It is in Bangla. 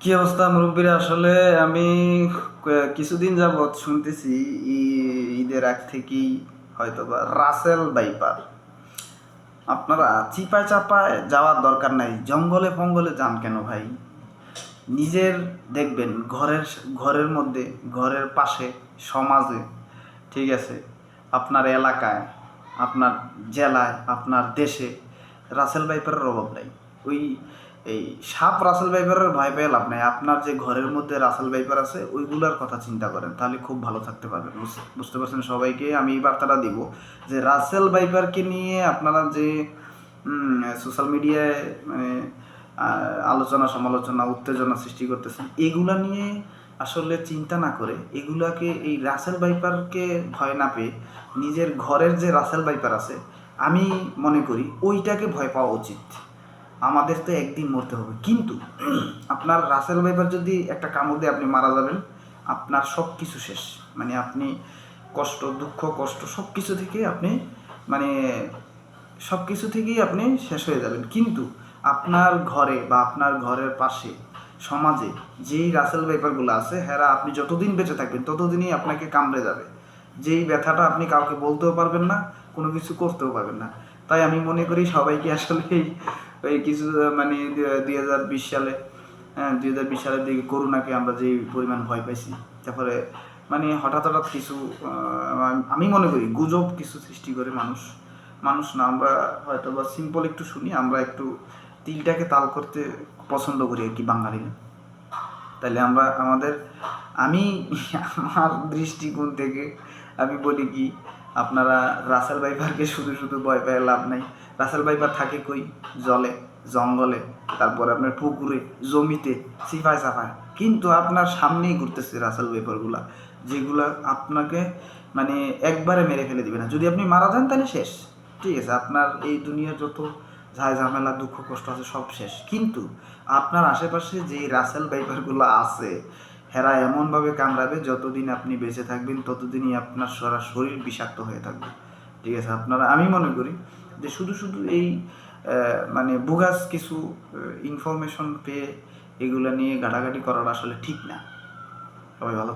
কি অবস্থা মুরব্বীরা? আসলে আমি কিছুদিন যাবৎ শুনতেছি ঈদের আগ থেকেই হয়তো বা রাসেল বাইপার আপনারা চিপায় চাপায় যাওয়ার দরকার নাই, জঙ্গলে ফঙ্গলে যান কেন ভাই? নিজের দেখবেন, ঘরের ঘরের মধ্যে, ঘরের পাশে, সমাজে, ঠিক আছে, আপনার এলাকায়, আপনার জেলায়, আপনার দেশে রাসেল বাইপারের অভাব নাই। ওই এই সাপ রাসেল ভাইপারের ভয় পেয়ে লাভ নাই। আপনার যে ঘরের মধ্যে রাসেল ভাইপার আছে, ওইগুলোর কথা চিন্তা করেন, তাহলে খুব ভালো থাকতে পারবেন। বুঝ- বুঝতে পারছেন সবাইকে? আমি এই বার্তাটা দিব যে রাসেল ভাইপারকে নিয়ে আপনারা যে সোশ্যাল মিডিয়ায় মানে আলোচনা, সমালোচনা, উত্তেজনা সৃষ্টি করতেছেন, এগুলা নিয়ে আসলে চিন্তা না করে, এগুলাকে, এই রাসেল ভাইপারকে ভয় না পেয়ে নিজের ঘরের যে রাসেল ভাইপার আছে, আমি মনে করি ওইটাকে ভয় পাওয়া উচিত। আমাদের তো একদিন মরতে হবে। কিন্তু আপনার রাসেল বাইপার যদি একটা কামড় দিয়ে আপনি মারা যাবেন, আপনার সব কিছু শেষ। মানে আপনি কষ্ট, দুঃখ, কষ্ট সব কিছু থেকে আপনি মানে সব কিছু থেকেই আপনি শেষ হয়ে যাবেন। কিন্তু আপনার ঘরে বা আপনার ঘরের পাশে, সমাজে যেই রাসেল বাইপারগুলো আছে হ্যাঁ আপনি যতদিন বেঁচে থাকবেন, ততদিনই আপনাকে কামড়ে যাবে। যেই ব্যথাটা আপনি কাউকে বলতেও পারবেন না, কোনো কিছু করতেও পারবেন না। তাই আমি মনে করি সবাইকে আসলে এই এই কিছু মানে দুই হাজার বিশ সালে হ্যাঁ দুই হাজার বিশ সালের দিকে করোনাকে আমরা যে পরিমাণ ভয় পাইছি, তারপরে মানে হঠাৎ হঠাৎ কিছু আমি মনে করি গুজব কিছু সৃষ্টি করে মানুষ। মানুষ না, আমরা হয়তো বা সিম্পল একটু শুনি, আমরা একটু তিলটাকে তাল করতে পছন্দ করি আর কি বাঙালিরা। তাহলে আমরা, আমাদের, আমি, আমার দৃষ্টিকোণ থেকে আমি বলি কি, আপনারা রাসেল বাইপারকে শুধু শুধু ভয় পায় লাভ নাই। রাসেল বাইপার থাকে কই? জলে, জঙ্গলে, তারপর আপনার পুকুরে, জমিতে সিফায় সাফায় কিন্তু আপনার সামনেই ঘুরতেছে রাসেল বাইপারগুলা যেগুলা আপনাকে মানে একবারে মেরে ফেলে দিবে না। যদি আপনি মারা যান তাহলে শেষ। ঠিক আছে, আপনার এই দুনিয়ার যত ঝাই ঝামেলা, দুঃখ, কষ্ট আছে সব শেষ। কিন্তু আপনার আশেপাশে যে রাসেল বাইপারগুলো আছে হেরা এমনভাবে কামড়াবে, যতদিন আপনি বেঁচে থাকবেন, ততদিনই আপনার সারা শরীর বিষাক্ত হয়ে থাকবে ঠিক আছে আপনারা, আমি মনে করি যে শুধু শুধু এই মানে বুগাস কিছু ইনফরমেশন পেয়ে এগুলো নিয়ে ঘাটাঘাটি করাটা আসলে ঠিক না সবাই ভালো।